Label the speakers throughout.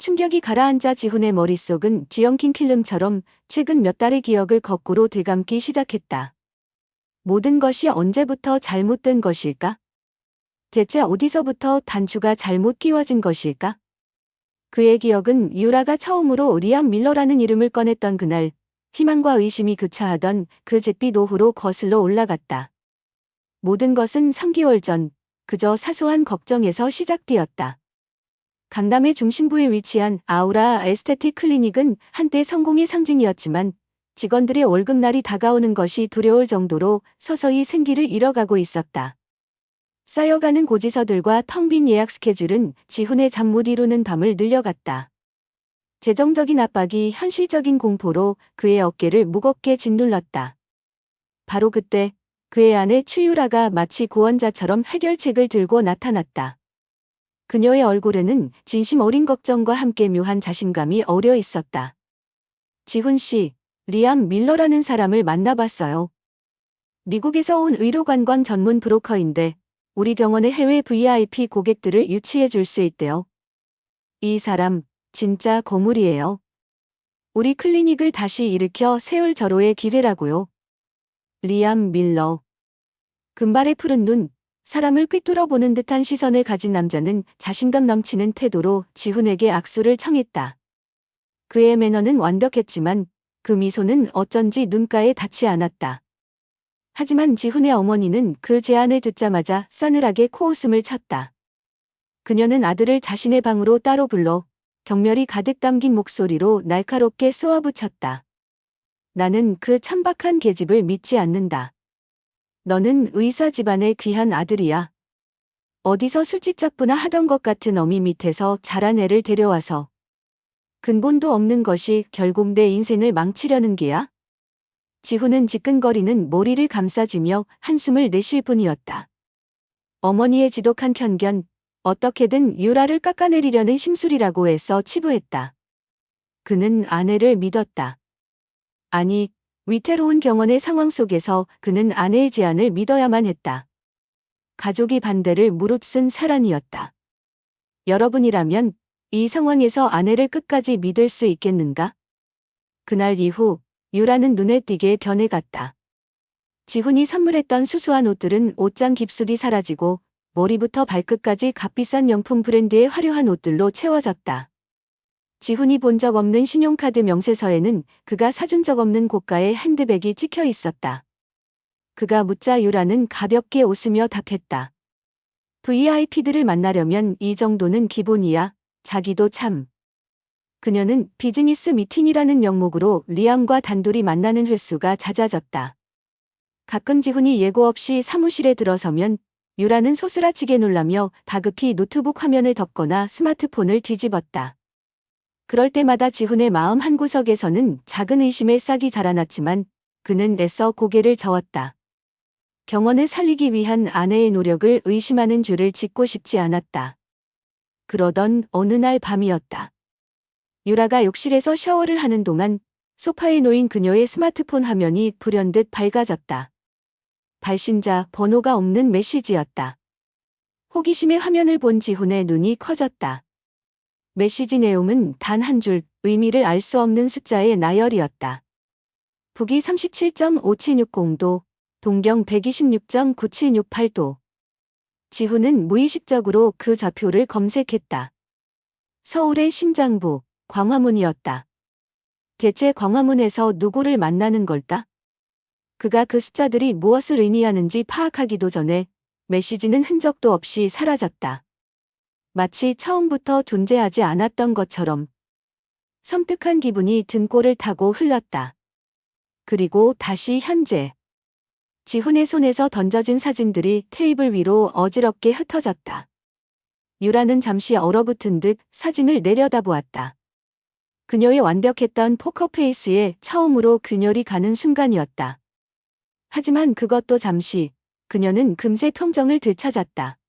Speaker 1: 충격이 가라앉아 지훈의 머릿속은 뒤엉킨 필름처럼 최근 몇 달의 기억을 거꾸로 되감기 시작했다. 모든 것이 언제부터 잘못된 것일까? 대체 어디서부터 단추가 잘못 끼워진 것일까? 그의 기억은 유라가 처음으로 리암 밀러라는 이름을 꺼냈던 그날 희망과 의심이 교차하던 그 잿빛 오후로 거슬러 올라갔다. 모든 것은 3개월 전 그저 사소한 걱정에서 시작되었다. 강남의 중심부에 위치한 아우라 에스테틱 클리닉은 한때 성공의 상징이었지만 직원들의 월급날이 다가오는 것이 두려울 정도로 서서히 생기를 잃어가고 있었다. 쌓여가는 고지서들과 텅 빈 예약 스케줄은 지훈의 잠 못 이루는 밤을 늘려갔다. 재정적인 압박이 현실적인 공포로 그의 어깨를 무겁게 짓눌렀다. 바로 그때 그의 아내 추유라가 마치 구원자처럼 해결책을 들고 나타났다. 그녀의 얼굴에는 진심 어린 걱정과 함께 묘한 자신감이 어려 있었다. 지훈 씨, 리암 밀러라는 사람을 만나봤어요. 미국에서 온 의료관광 전문 브로커인데 우리 병원의 해외 VIP 고객들을 유치해 줄 수 있대요. 이 사람 진짜 거물이에요. 우리 클리닉을 다시 일으켜 세울 절호의 기회라고요. 리암 밀러. 금발의 푸른 눈, 사람을 꿰뚫어 보는 듯한 시선을 가진 남자는 자신감 넘치는 태도로 지훈에게 악수를 청했다. 그의 매너는 완벽했지만 그 미소는 어쩐지 눈가에 닿지 않았다. 하지만 지훈의 어머니는 그 제안을 듣자마자 싸늘하게 코웃음을 쳤다. 그녀는 아들을 자신의 방으로 따로 불러 경멸이 가득 담긴 목소리로 날카롭게 쏘아붙였다. 나는 그 천박한 계집을 믿지 않는다. 너는 의사 집안의 귀한 아들이야. 어디서 술집작부나 하던 것 같은 어미 밑에서 자란 애를 데려와서 근본도 없는 것이 결국 내 인생을 망치려는 게야? 지훈은 지끈거리는 머리를 감싸지며 한숨을 내쉴 뿐이었다. 어머니의 지독한 편견, 어떻게든 유라를 깎아내리려는 심술이라고 해서 치부했다. 그는 아내를 믿었다. 아니, 위태로운 경원의 상황 속에서 그는 아내의 제안을 믿어야만 했다. 가족이 반대를 무릅쓴 사란이었다. 여러분이라면 이 상황에서 아내를 끝까지 믿을 수 있겠는가? 그날 이후 유라는 눈에 띄게 변해갔다. 지훈이 선물했던 수수한 옷들은 옷장 깊숙이 사라지고 머리부터 발끝까지 값비싼 명품 브랜드의 화려한 옷들로 채워졌다. 지훈이 본 적 없는 신용카드 명세서에는 그가 사준 적 없는 고가의 핸드백이 찍혀 있었다. 그가 묻자 유라는 가볍게 웃으며 답했다. VIP들을 만나려면 이 정도는 기본이야. 자기도 참. 그녀는 비즈니스 미팅이라는 명목으로 리암과 단둘이 만나는 횟수가 잦아졌다. 가끔 지훈이 예고 없이 사무실에 들어서면 유라는 소스라치게 놀라며 다급히 노트북 화면을 덮거나 스마트폰을 뒤집었다. 그럴 때마다 지훈의 마음 한구석에서는 작은 의심의 싹이 자라났지만 그는 애써 고개를 저었다. 경원을 살리기 위한 아내의 노력을 의심하는 죄를 짓고 싶지 않았다. 그러던 어느 날 밤이었다. 유라가 욕실에서 샤워를 하는 동안 소파에 놓인 그녀의 스마트폰 화면이 불현듯 밝아졌다. 발신자 번호가 없는 메시지였다. 호기심의 화면을 본 지훈의 눈이 커졌다. 메시지 내용은 단 한 줄 의미를 알 수 없는 숫자의 나열이었다. 북위 37.5760도, 동경 126.9768도. 지훈은 무의식적으로 그 좌표를 검색했다. 서울의 심장부, 광화문이었다. 대체 광화문에서 누구를 만나는 걸까? 그가 그 숫자들이 무엇을 의미하는지 파악하기도 전에 메시지는 흔적도 없이 사라졌다. 마치 처음부터 존재하지 않았던 것처럼 섬뜩한 기분이 등골을 타고 흘렀다. 그리고 다시 현재. 지훈의 손에서 던져진 사진들이 테이블 위로 어지럽게 흩어졌다. 유라는 잠시 얼어붙은 듯 사진을 내려다보았다. 그녀의 완벽했던 포커페이스에 처음으로 그녀리 가는 순간이었다. 하지만 그것도 잠시 그녀는 금세 평정을 되찾았다.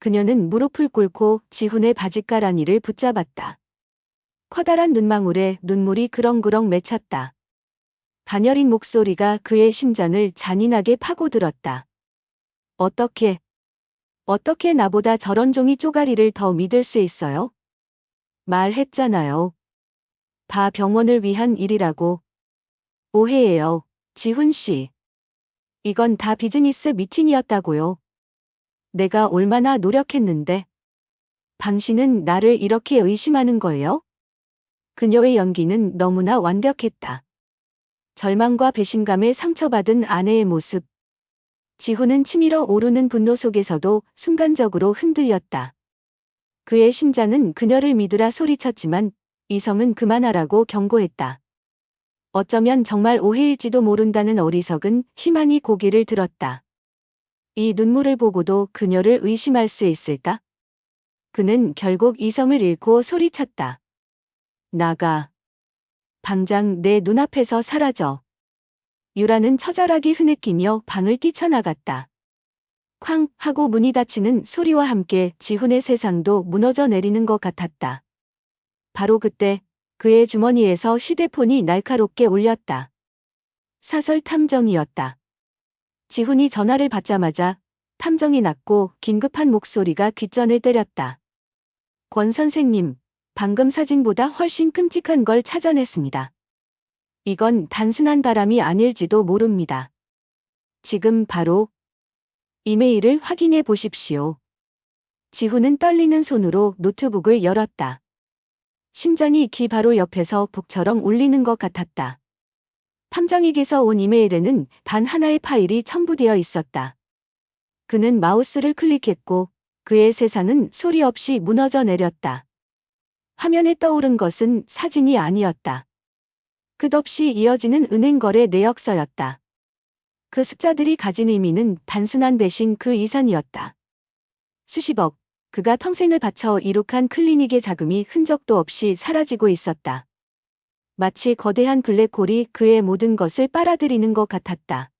Speaker 1: 그녀는 무릎을 꿇고 지훈의 바짓가랑이를 붙잡았다. 커다란 눈망울에 눈물이 그렁그렁 맺혔다. 가녀린 목소리가 그의 심장을 잔인하게 파고들었다. 어떻게, 어떻게 나보다 저런 종이 쪼가리를 더 믿을 수 있어요? 말했잖아요. 다 병원을 위한 일이라고. 오해예요. 지훈 씨. 이건 다 비즈니스 미팅이었다고요. 내가 얼마나 노력했는데. 당신은 나를 이렇게 의심하는 거예요? 그녀의 연기는 너무나 완벽했다. 절망과 배신감에 상처받은 아내의 모습. 지훈은 치밀어 오르는 분노 속에서도 순간적으로 흔들렸다. 그의 심장은 그녀를 믿으라 소리쳤지만 이성은 그만하라고 경고했다. 어쩌면 정말 오해일지도 모른다는 어리석은 희망이 고개를 들었다. 이 눈물을 보고도 그녀를 의심할 수 있을까? 그는 결국 이성을 잃고 소리쳤다. 나가. 당장 내 눈앞에서 사라져. 유라는 처절하게 흐느끼며 방을 뛰쳐나갔다. 쾅 하고 문이 닫히는 소리와 함께 지훈의 세상도 무너져 내리는 것 같았다. 바로 그때 그의 주머니에서 휴대폰이 날카롭게 울렸다. 사설 탐정이었다. 지훈이 전화를 받자마자 탐정이 났고 긴급한 목소리가 귓전을 때렸다. 권 선생님, 방금 사진보다 훨씬 끔찍한 걸 찾아냈습니다. 이건 단순한 바람이 아닐지도 모릅니다. 지금 바로 이메일을 확인해 보십시오. 지훈은 떨리는 손으로 노트북을 열었다. 심장이 귀 바로 옆에서 북처럼 울리는 것 같았다. 탐정에게서 온 이메일에는 단 하나의 파일이 첨부되어 있었다. 그는 마우스를 클릭했고 그의 세상은 소리 없이 무너져 내렸다. 화면에 떠오른 것은 사진이 아니었다. 끝없이 이어지는 은행 거래 내역서였다. 그 숫자들이 가진 의미는 단순한 배신 그 이상이었다. 수십억, 그가 평생을 바쳐 이룩한 클리닉의 자금이 흔적도 없이 사라지고 있었다. 마치 거대한 블랙홀이 그의 모든 것을 빨아들이는 것 같았다.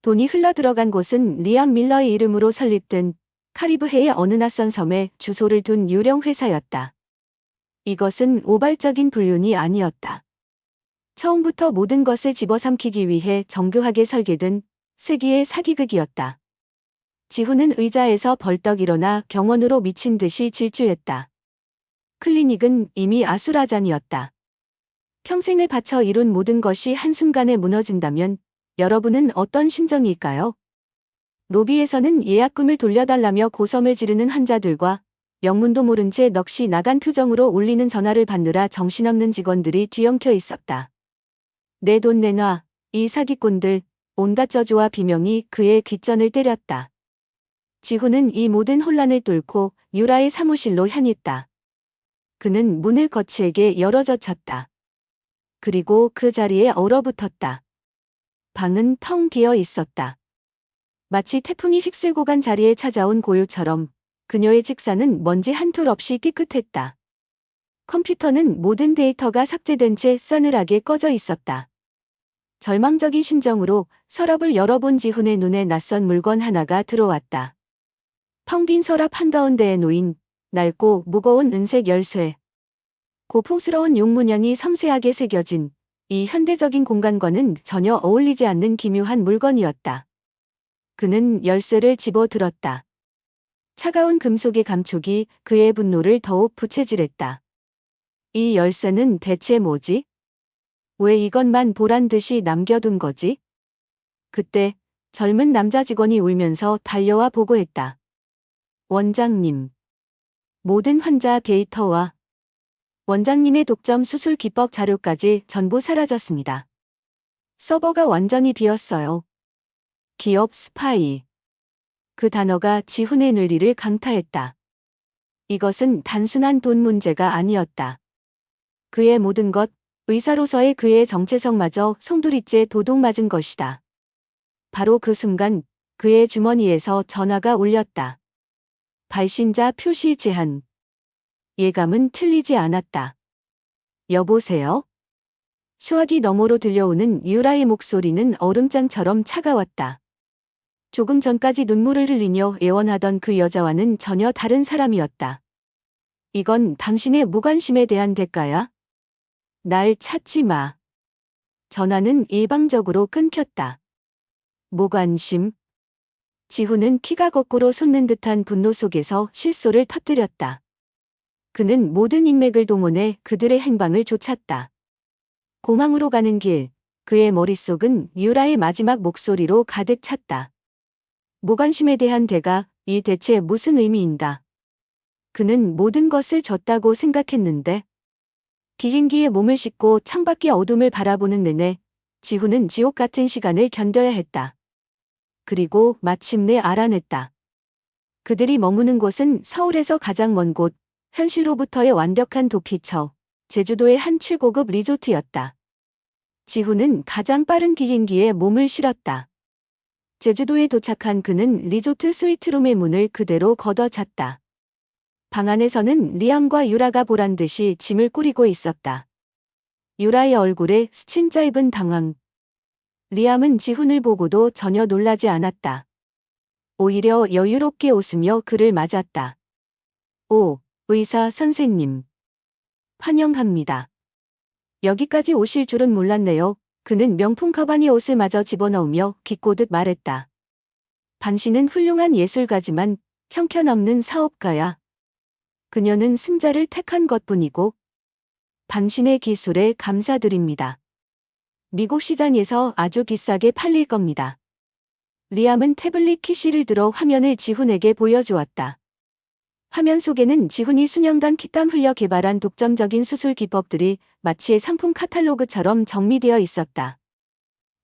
Speaker 1: 돈이 흘러들어간 곳은 리암 밀러의 이름으로 설립된 카리브해의 어느 낯선 섬에 주소를 둔 유령 회사였다. 이것은 오발적인 불륜이 아니었다. 처음부터 모든 것을 집어삼키기 위해 정교하게 설계된 세기의 사기극이었다. 지훈은 의자에서 벌떡 일어나 경원으로 미친 듯이 질주했다. 클리닉은 이미 아수라장이었다. 평생을 바쳐 이룬 모든 것이 한순간에 무너진다면 여러분은 어떤 심정일까요? 로비에서는 예약금을 돌려달라며 고성을 지르는 환자들과 영문도 모른 채 넋이 나간 표정으로 울리는 전화를 받느라 정신없는 직원들이 뒤엉켜 있었다. 내 돈 내놔. 이 사기꾼들. 온갖 저주와 비명이 그의 귓전을 때렸다. 지훈은 이 모든 혼란을 뚫고 유라의 사무실로 향했다. 그는 문을 거치에게 열어젖혔다. 그리고 그 자리에 얼어붙었다. 방은 텅 비어 있었다. 마치 태풍이 휩쓸고 간 자리에 찾아온 고요처럼 그녀의 책상은 먼지 한 톨 없이 깨끗했다. 컴퓨터는 모든 데이터가 삭제된 채 싸늘하게 꺼져 있었다. 절망적인 심정으로 서랍을 열어본 지훈의 눈에 낯선 물건 하나가 들어왔다. 텅 빈 서랍 한가운데에 놓인 낡고 무거운 은색 열쇠. 고풍스러운 용문양이 섬세하게 새겨진 이 현대적인 공간과는 전혀 어울리지 않는 기묘한 물건이었다. 그는 열쇠를 집어 들었다. 차가운 금속의 감촉이 그의 분노를 더욱 부채질했다. 이 열쇠는 대체 뭐지? 왜 이것만 보란 듯이 남겨둔 거지? 그때 젊은 남자 직원이 울면서 달려와 보고했다. 원장님. 모든 환자 데이터와 원장님의 독점 수술 기법 자료까지 전부 사라졌습니다. 서버가 완전히 비었어요. 기업 스파이. 그 단어가 지훈의 늘리를 강타했다. 이것은 단순한 돈 문제가 아니었다. 그의 모든 것, 의사로서의 그의 정체성마저 송두리째 도둑맞은 것이다. 바로 그 순간 그의 주머니에서 전화가 울렸다. 발신자 표시 제한. 예감은 틀리지 않았다. 여보세요? 수화기 너머로 들려오는 유라의 목소리는 얼음장처럼 차가웠다. 조금 전까지 눈물을 흘리며 애원하던 그 여자와는 전혀 다른 사람이었다. 이건 당신의 무관심에 대한 대가야? 날 찾지 마. 전화는 일방적으로 끊겼다. 무관심. 지훈은 키가 거꾸로 솟는 듯한 분노 속에서 실소를 터뜨렸다. 그는 모든 인맥을 동원해 그들의 행방을 쫓았다. 공항으로 가는 길, 그의 머릿속은 유라의 마지막 목소리로 가득 찼다. 무관심에 대한 대가 이 대체 무슨 의미인가? 그는 모든 것을 줬다고 생각했는데 비행기에 몸을 싣고 창밖의 어둠을 바라보는 내내 지훈은 지옥 같은 시간을 견뎌야 했다. 그리고 마침내 알아냈다. 그들이 머무는 곳은 서울에서 가장 먼 곳, 현실로부터의 완벽한 도피처, 제주도의 한 최고급 리조트였다. 지훈은 가장 빠른 비행기에 몸을 실었다. 제주도에 도착한 그는 리조트 스위트룸의 문을 그대로 걷어찼다. 방 안에서는 리암과 유라가 보란 듯이 짐을 꾸리고 있었다. 유라의 얼굴에 스친 짧은 당황. 리암은 지훈을 보고도 전혀 놀라지 않았다. 오히려 여유롭게 웃으며 그를 맞았다. 오, 의사 선생님. 환영합니다. 여기까지 오실 줄은 몰랐네요. 그는 명품 가방에 옷을 마저 집어넣으며 기꼬듯 말했다. 당신은 훌륭한 예술가지만 형편없는 사업가야. 그녀는 승자를 택한 것뿐이고 당신의 기술에 감사드립니다. 미국 시장에서 아주 비싸게 팔릴 겁니다. 리암은 태블릿 키시를 들어 화면을 지훈에게 보여주었다. 화면 속에는 지훈이 수년간 kit담 흘려 개발한 독점적인 수술 기법들이 마치 상품 카탈로그처럼 정리되어 있었다.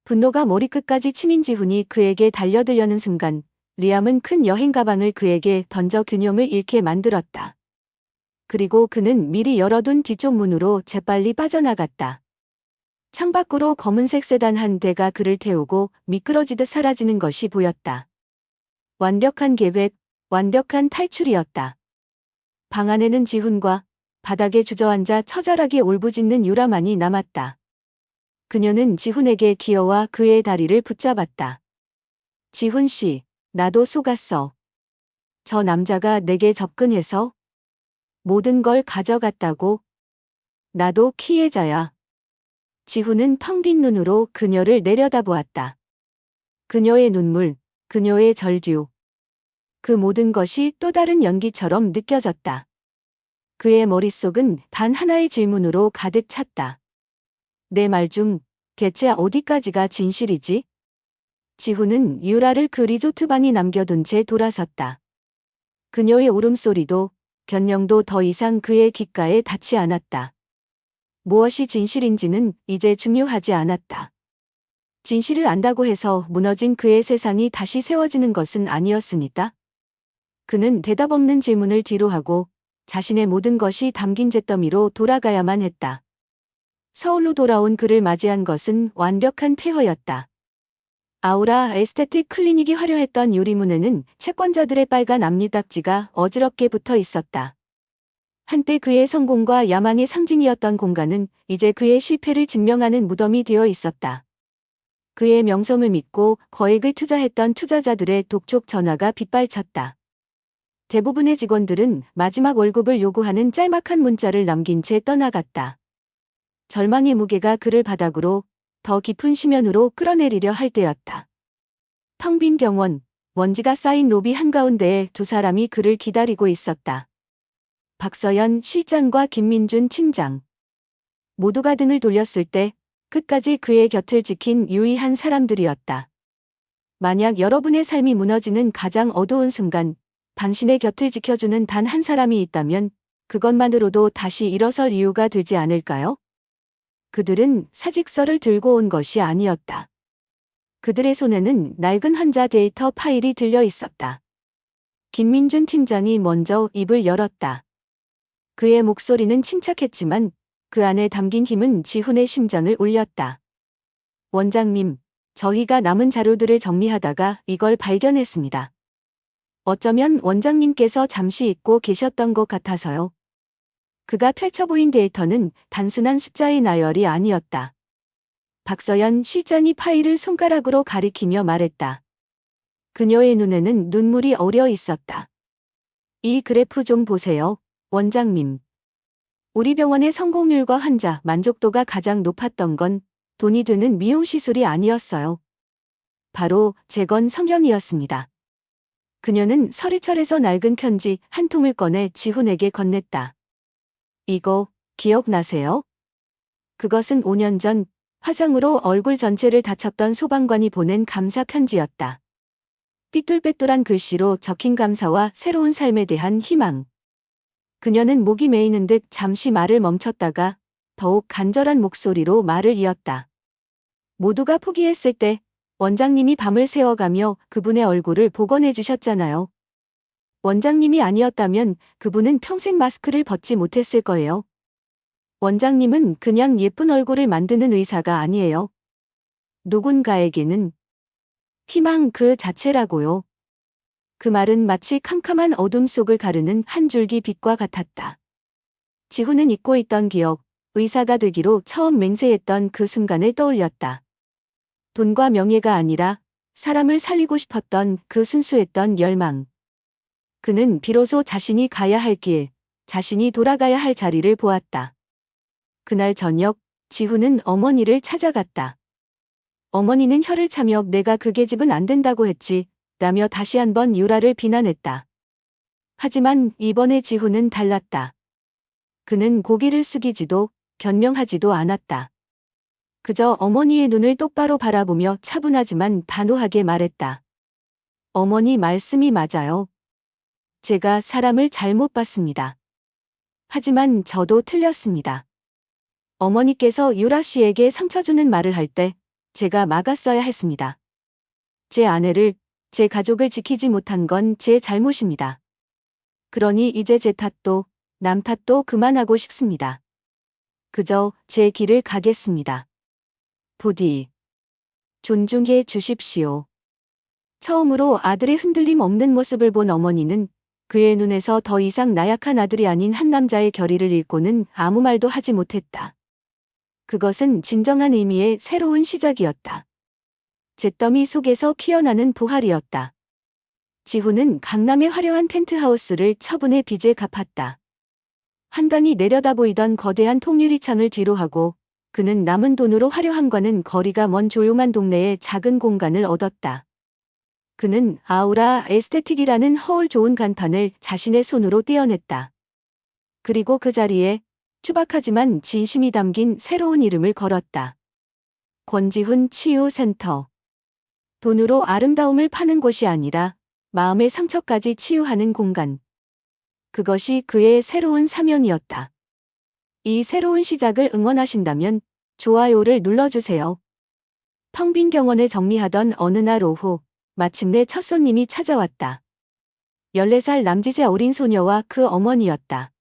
Speaker 1: 분노가 머리끝까지 치민 지훈이 그에게 달려들려는 순간 리암은 큰 여행 가방을 그에게 던져 균형을 잃게 만들었다. 그리고 그는 미리 열어둔 뒤쪽 문으로 재빨리 빠져나갔다. 창밖으로 검은색 세단 한 대가 그를 태우고 미끄러지듯 사라지는 것이 보였다. 완벽한 계획, 완벽한 탈출이었다. 방 안에는 지훈과 바닥에 주저앉아 처절하게 울부짖는 유라만이 남았다. 그녀는 지훈에게 기어와 그의 다리를 붙잡았다. 지훈 씨, 나도 속았어. 저 남자가 내게 접근해서 모든 걸 가져갔다고. 나도 피해자야. 지훈은 텅 빈 눈으로 그녀를 내려다보았다. 그녀의 눈물, 그녀의 절규. 그 모든 것이 또 다른 연기처럼 느껴졌다. 그의 머릿속은 단 하나의 질문으로 가득 찼다. 내 말 중 대체 어디까지가 진실이지? 지훈은 유라를 그 리조트 방이 남겨둔 채 돌아섰다. 그녀의 울음소리도 변명도 더 이상 그의 귓가에 닿지 않았다. 무엇이 진실인지는 이제 중요하지 않았다. 진실을 안다고 해서 무너진 그의 세상이 다시 세워지는 것은 아니었으니까. 그는 대답 없는 질문을 뒤로 하고 자신의 모든 것이 담긴 잿더미로 돌아가야만 했다. 서울로 돌아온 그를 맞이한 것은 완벽한 폐허였다. 아우라 에스테틱 클리닉이 화려했던 유리문에는 채권자들의 빨간 앞니딱지가 어지럽게 붙어 있었다. 한때 그의 성공과 야망의 상징이었던 공간은 이제 그의 실패를 증명하는 무덤이 되어 있었다. 그의 명성을 믿고 거액을 투자했던 투자자들의 독촉 전화가 빗발쳤다. 대부분의 직원들은 마지막 월급을 요구하는 짤막한 문자를 남긴 채 떠나갔다. 절망의 무게가 그를 바닥으로 더 깊은 심연으로 끌어내리려 할 때였다. 텅빈 병원, 먼지가 쌓인 로비 한가운데에 두 사람이 그를 기다리고 있었다. 박서연 실장과 김민준 팀장. 모두가 등을 돌렸을 때 끝까지 그의 곁을 지킨 유의한 사람들이었다. 만약 여러분의 삶이 무너지는 가장 어두운 순간, 당신의 곁을 지켜주는 단 한 사람이 있다면 그것만으로도 다시 일어설 이유가 되지 않을까요? 그들은 사직서를 들고 온 것이 아니었다. 그들의 손에는 낡은 환자 데이터 파일이 들려 있었다. 김민준 팀장이 먼저 입을 열었다. 그의 목소리는 침착했지만 그 안에 담긴 힘은 지훈의 심장을 울렸다. 원장님, 저희가 남은 자료들을 정리하다가 이걸 발견했습니다. 어쩌면 원장님께서 잠시 잊고 계셨던 것 같아서요. 그가 펼쳐 보인 데이터는 단순한 숫자의 나열이 아니었다. 박서연 실장이 파일을 손가락으로 가리키며 말했다. 그녀의 눈에는 눈물이 어려 있었다. 이 그래프 좀 보세요, 원장님. 우리 병원의 성공률과 환자 만족도가 가장 높았던 건 돈이 드는 미용 시술이 아니었어요. 바로 재건 성형이었습니다. 그녀는 서리철에서 낡은 편지 한 통을 꺼내 지훈에게 건넸다. 이거 기억나세요? 그것은 5년 전 화상으로 얼굴 전체를 다쳤던 소방관이 보낸 감사 편지였다. 삐뚤빼뚤한 글씨로 적힌 감사와 새로운 삶에 대한 희망. 그녀는 목이 메이는 듯 잠시 말을 멈췄다가 더욱 간절한 목소리로 말을 이었다. 모두가 포기했을 때 원장님이 밤을 새워가며 그분의 얼굴을 복원해 주셨잖아요. 원장님이 아니었다면 그분은 평생 마스크를 벗지 못했을 거예요. 원장님은 그냥 예쁜 얼굴을 만드는 의사가 아니에요. 누군가에게는 희망 그 자체라고요. 그 말은 마치 캄캄한 어둠 속을 가르는 한 줄기 빛과 같았다. 지훈은 잊고 있던 기억, 의사가 되기로 처음 맹세했던 그 순간을 떠올렸다. 돈과 명예가 아니라 사람을 살리고 싶었던 그 순수했던 열망. 그는 비로소 자신이 가야 할 길, 자신이 돌아가야 할 자리를 보았다. 그날 저녁, 지훈은 어머니를 찾아갔다. 어머니는 혀를 차며 내가 그 계집은 안 된다고 했지, 라며 다시 한번 유라를 비난했다. 하지만 이번에 지훈은 달랐다. 그는 고개를 숙이지도 변명하지도 않았다. 그저 어머니의 눈을 똑바로 바라보며 차분하지만 단호하게 말했다. 어머니 말씀이 맞아요. 제가 사람을 잘못 봤습니다. 하지만 저도 틀렸습니다. 어머니께서 유라 씨에게 상처 주는 말을 할 때 제가 막았어야 했습니다. 제 아내를, 제 가족을 지키지 못한 건 제 잘못입니다. 그러니 이제 제 탓도, 남 탓도 그만하고 싶습니다. 그저 제 길을 가겠습니다. 부디 존중해 주십시오. 처음으로 아들의 흔들림 없는 모습을 본 어머니는 그의 눈에서 더 이상 나약한 아들이 아닌 한 남자의 결의를 읽고는 아무 말도 하지 못했다. 그것은 진정한 의미의 새로운 시작이었다. 잿더미 속에서 피어나는 부활이었다. 지훈은 강남의 화려한 텐트하우스를 처분의 빚에 갚았다. 한강이 내려다 보이던 거대한 통유리창을 뒤로 하고 그는 남은 돈으로 화려함과는 거리가 먼 조용한 동네의 작은 공간을 얻었다. 그는 아우라 에스테틱이라는 허울 좋은 간판을 자신의 손으로 떼어냈다. 그리고 그 자리에 투박하지만 진심이 담긴 새로운 이름을 걸었다. 권지훈 치유센터. 돈으로 아름다움을 파는 곳이 아니라 마음의 상처까지 치유하는 공간. 그것이 그의 새로운 사명이었다. 이 새로운 시작을 응원하신다면 좋아요를 눌러주세요. 텅빈 병원을 정리하던 어느 날 오후, 마침내 첫 손님이 찾아왔다. 14살 남짓의 어린 소녀와 그 어머니였다.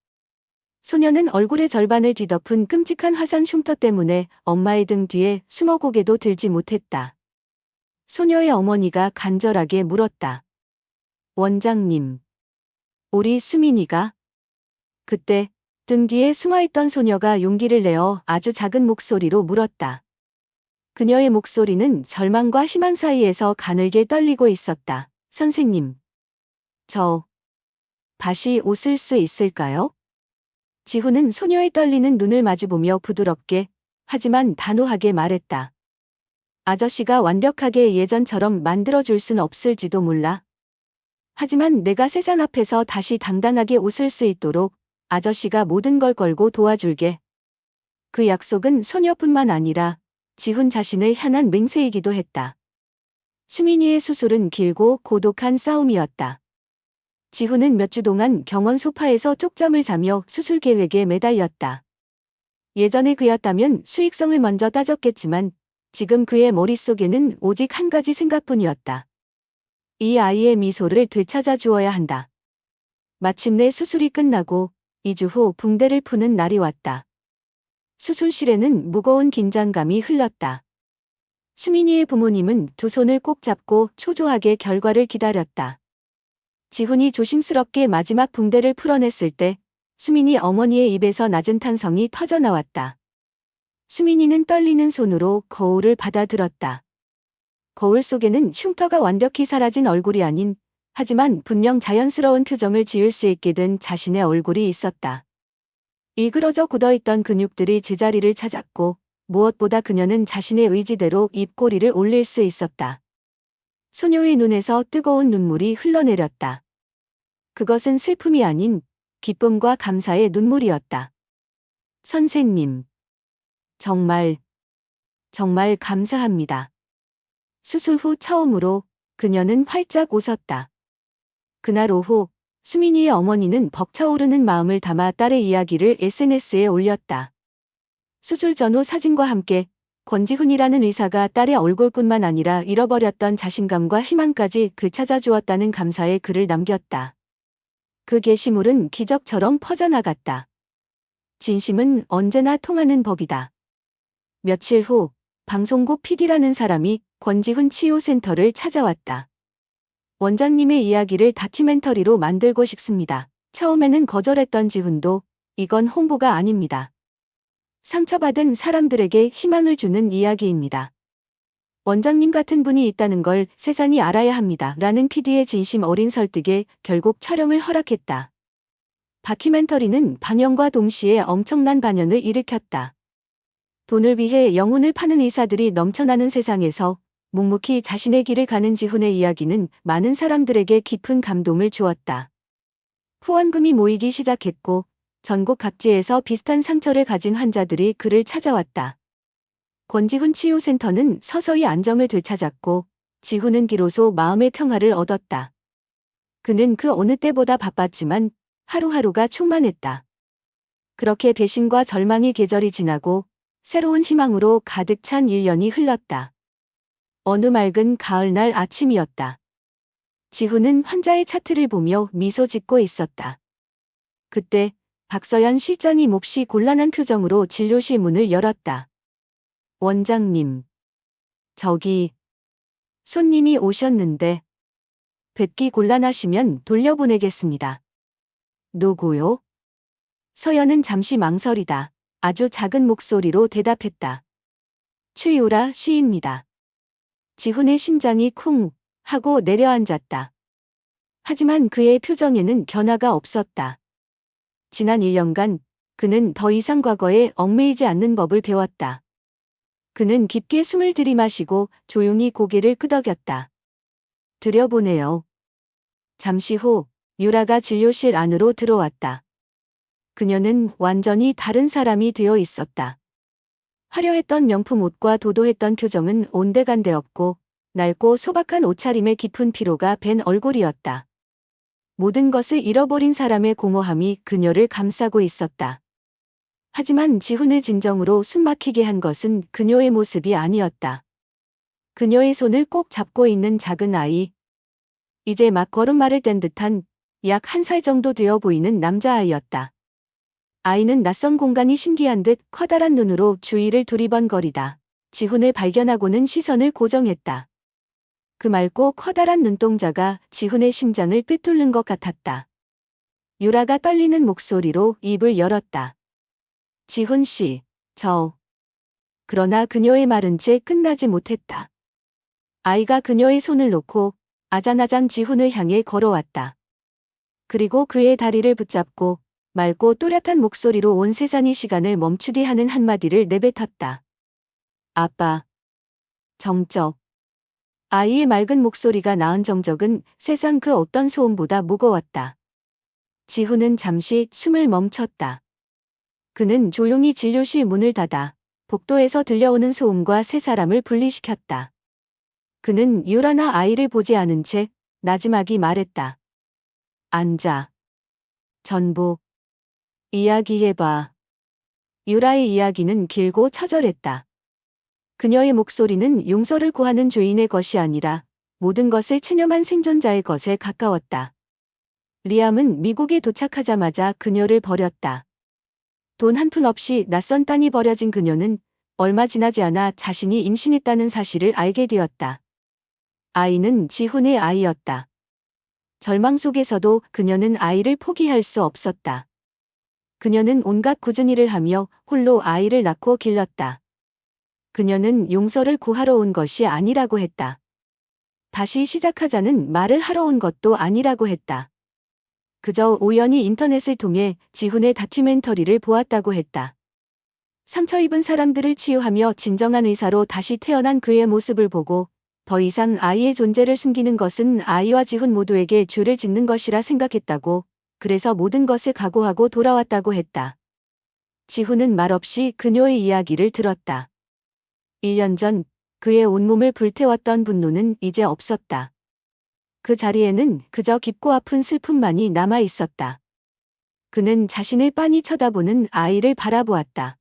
Speaker 1: 소녀는 얼굴의 절반을 뒤덮은 끔찍한 화산 흉터 때문에 엄마의 등 뒤에 숨어 고개도 들지 못했다. 소녀의 어머니가 간절하게 물었다. 원장님. 우리 수민이가? 그때 등 뒤에 숨어있던 소녀가 용기를 내어 아주 작은 목소리로 물었다. 그녀의 목소리는 절망과 희망 사이에서 가늘게 떨리고 있었다. 선생님. 저, 다시 웃을 수 있을까요? 지훈은 소녀의 떨리는 눈을 마주보며 부드럽게, 하지만 단호하게 말했다. 아저씨가 완벽하게 예전처럼 만들어줄 순 없을지도 몰라. 하지만 내가 세상 앞에서 다시 당당하게 웃을 수 있도록 아저씨가 모든 걸 걸고 도와줄게. 그 약속은 소녀뿐만 아니라 지훈 자신을 향한 맹세이기도 했다. 수민이의 수술은 길고 고독한 싸움이었다. 지훈은 몇 주 동안 병원 소파에서 쪽잠을 자며 수술 계획에 매달렸다. 예전에 그였다면 수익성을 먼저 따졌겠지만 지금 그의 머릿속에는 오직 한 가지 생각뿐이었다. 이 아이의 미소를 되찾아 주어야 한다. 마침내 수술이 끝나고 2주 후 붕대를 푸는 날이 왔다. 수술실에는 무거운 긴장감이 흘렀다. 수민이의 부모님은 두 손을 꼭 잡고 초조하게 결과를 기다렸다. 지훈이 조심스럽게 마지막 붕대를 풀어냈을 때 수민이 어머니의 입에서 낮은 탄성이 터져나왔다. 수민이는 떨리는 손으로 거울을 받아들었다. 거울 속에는 흉터가 완벽히 사라진 얼굴이 아닌 하지만 분명 자연스러운 표정을 지을 수 있게 된 자신의 얼굴이 있었다. 일그러져 굳어있던 근육들이 제자리를 찾았고 무엇보다 그녀는 자신의 의지대로 입꼬리를 올릴 수 있었다. 소녀의 눈에서 뜨거운 눈물이 흘러내렸다. 그것은 슬픔이 아닌 기쁨과 감사의 눈물이었다. 선생님. 정말, 정말 감사합니다. 수술 후 처음으로 그녀는 활짝 웃었다. 그날 오후 수민이의 어머니는 벅차오르는 마음을 담아 딸의 이야기를 SNS에 올렸다. 수술 전후 사진과 함께 권지훈이라는 의사가 딸의 얼굴뿐만 아니라 잃어버렸던 자신감과 희망까지 그 찾아주었다는 감사의 글을 남겼다. 그 게시물은 기적처럼 퍼져나갔다. 진심은 언제나 통하는 법이다. 며칠 후 방송국 PD라는 사람이 권지훈 치유센터를 찾아왔다. 원장님의 이야기를 다큐멘터리로 만들고 싶습니다. 처음에는 거절했던 지훈도 이건 홍보가 아닙니다. 상처받은 사람들에게 희망을 주는 이야기입니다. 원장님 같은 분이 있다는 걸 세상이 알아야 합니다. 라는 PD의 진심 어린 설득에 결국 촬영을 허락했다. 다큐멘터리는 방영과 동시에 엄청난 반연을 일으켰다. 돈을 위해 영혼을 파는 의사들이 넘쳐나는 세상에서 묵묵히 자신의 길을 가는 지훈의 이야기는 많은 사람들에게 깊은 감동을 주었다. 후원금이 모이기 시작했고 전국 각지에서 비슷한 상처를 가진 환자들이 그를 찾아왔다. 권지훈 치유센터는 서서히 안정을 되찾았고 지훈은 비로소 마음의 평화를 얻었다. 그는 그 어느 때보다 바빴지만 하루하루가 충만했다. 그렇게 배신과 절망의 계절이 지나고 새로운 희망으로 가득 찬 1년이 흘렀다. 어느 맑은 가을날 아침이었다. 지훈은 환자의 차트를 보며 미소 짓고 있었다. 그때 박서연 실장이 몹시 곤란한 표정으로 진료실 문을 열었다. 원장님. 저기, 손님이 오셨는데, 뵙기 곤란하시면 돌려보내겠습니다. 누구요? 서연은 잠시 망설이다. 아주 작은 목소리로 대답했다. 추유라 씨입니다. 지훈의 심장이 쿵 하고 내려앉았다. 하지만 그의 표정에는 변화가 없었다. 지난 1년간 그는 더 이상 과거에 얽매이지 않는 법을 배웠다. 그는 깊게 숨을 들이마시고 조용히 고개를 끄덕였다. 들여보내요. 잠시 후 유라가 진료실 안으로 들어왔다. 그녀는 완전히 다른 사람이 되어 있었다. 화려했던 명품 옷과 도도했던 표정은 온데간데 없고 낡고 소박한 옷차림에 깊은 피로가 밴 얼굴이었다. 모든 것을 잃어버린 사람의 공허함이 그녀를 감싸고 있었다. 하지만 지훈을 진정으로 숨막히게 한 것은 그녀의 모습이 아니었다. 그녀의 손을 꼭 잡고 있는 작은 아이. 이제 막 걸음마를 뗀 듯한 약 한 살 정도 되어 보이는 남자아이였다. 아이는 낯선 공간이 신기한 듯 커다란 눈으로 주위를 두리번거리다. 지훈을 발견하고는 시선을 고정했다. 그 맑고 커다란 눈동자가 지훈의 심장을 꿰뚫는 것 같았다. 유라가 떨리는 목소리로 입을 열었다. 지훈 씨, 저. 그러나 그녀의 말은 채 끝나지 못했다. 아이가 그녀의 손을 놓고 아잔아잔 지훈을 향해 걸어왔다. 그리고 그의 다리를 붙잡고 맑고 또렷한 목소리로 온 세상의 시간을 멈추게 하는 한마디를 내뱉었다. 아빠. 정적. 아이의 맑은 목소리가 낳은 정적은 세상 그 어떤 소음보다 무거웠다. 지훈은 잠시 숨을 멈췄다. 그는 조용히 진료실 문을 닫아 복도에서 들려오는 소음과 세 사람을 분리시켰다. 그는 유라나 아이를 보지 않은 채 나지막이 말했다. 앉아. 전부. 이야기해봐. 유라의 이야기는 길고 처절했다. 그녀의 목소리는 용서를 구하는 죄인의 것이 아니라 모든 것을 체념한 생존자의 것에 가까웠다. 리암은 미국에 도착하자마자 그녀를 버렸다. 돈 한 푼 없이 낯선 땅이 버려진 그녀는 얼마 지나지 않아 자신이 임신했다는 사실을 알게 되었다. 아이는 지훈의 아이였다. 절망 속에서도 그녀는 아이를 포기할 수 없었다. 그녀는 온갖 꾸준 일을 하며 홀로 아이를 낳고 길렀다. 그녀는 용서를 구하러 온 것이 아니라고 했다. 다시 시작하자는 말을 하러 온 것도 아니라고 했다. 그저 우연히 인터넷을 통해 지훈의 다큐멘터리를 보았다고 했다. 상처 입은 사람들을 치유하며 진정한 의사로 다시 태어난 그의 모습을 보고 더 이상 아이의 존재를 숨기는 것은 아이와 지훈 모두에게 죄를 짓는 것이라 생각했다고 그래서 모든 것을 각오하고 돌아왔다고 했다. 지훈은 말없이 그녀의 이야기를 들었다. 1년 전 그의 온몸을 불태웠던 분노는 이제 없었다. 그 자리에는 그저 깊고 아픈 슬픔만이 남아 있었다. 그는 자신을 빤히 쳐다보는 아이를 바라보았다.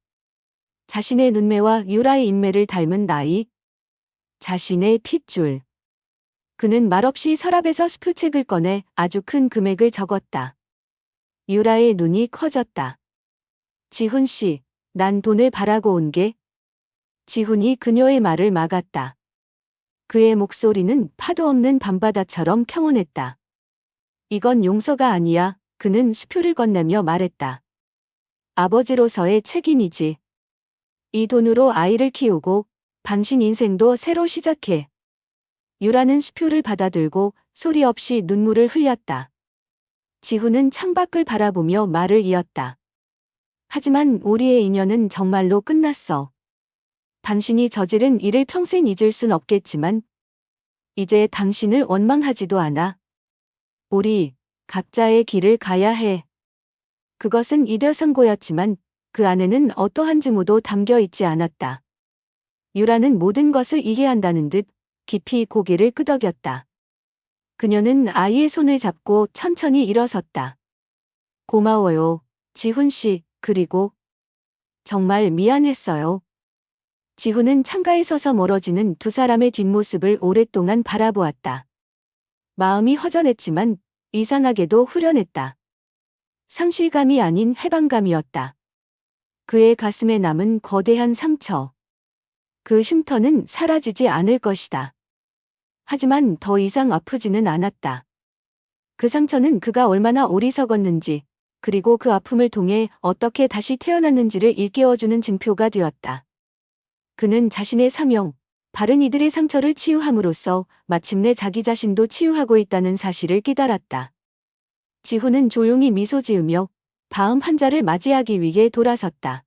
Speaker 1: 자신의 눈매와 유라의 인매를 닮은 나이. 자신의 핏줄. 그는 말없이 서랍에서 스프책을 꺼내 아주 큰 금액을 적었다. 유라의 눈이 커졌다. 지훈 씨, 난 돈을 바라고 온 게. 지훈이 그녀의 말을 막았다. 그의 목소리는 파도 없는 밤바다처럼 평온했다. 이건 용서가 아니야. 그는 수표를 건네며 말했다. 아버지로서의 책임이지. 이 돈으로 아이를 키우고 당신 인생도 새로 시작해. 유라는 수표를 받아들고 소리 없이 눈물을 흘렸다. 지훈은 창밖을 바라보며 말을 이었다. 하지만 우리의 인연은 정말로 끝났어. 당신이 저지른 일을 평생 잊을 순 없겠지만, 이제 당신을 원망하지도 않아. 우리 각자의 길을 가야 해. 그것은 이별 선고였지만 그 안에는 어떠한 증오도 담겨 있지 않았다. 유라는 모든 것을 이해한다는 듯 깊이 고개를 끄덕였다. 그녀는 아이의 손을 잡고 천천히 일어섰다. 고마워요, 지훈 씨, 그리고 정말 미안했어요. 지훈은 창가에 서서 멀어지는 두 사람의 뒷모습을 오랫동안 바라보았다. 마음이 허전했지만 이상하게도 후련했다. 상실감이 아닌 해방감이었다. 그의 가슴에 남은 거대한 상처. 그 흉터는 사라지지 않을 것이다. 하지만 더 이상 아프지는 않았다. 그 상처는 그가 얼마나 오리 석었는지, 그리고 그 아픔을 통해 어떻게 다시 태어났는지를 일깨워주는 증표가 되었다. 그는 자신의 사명, 바른 이들의 상처를 치유함으로써 마침내 자기 자신도 치유하고 있다는 사실을 깨달았다. 지훈은 조용히 미소 지으며 다음 환자를 맞이하기 위해 돌아섰다.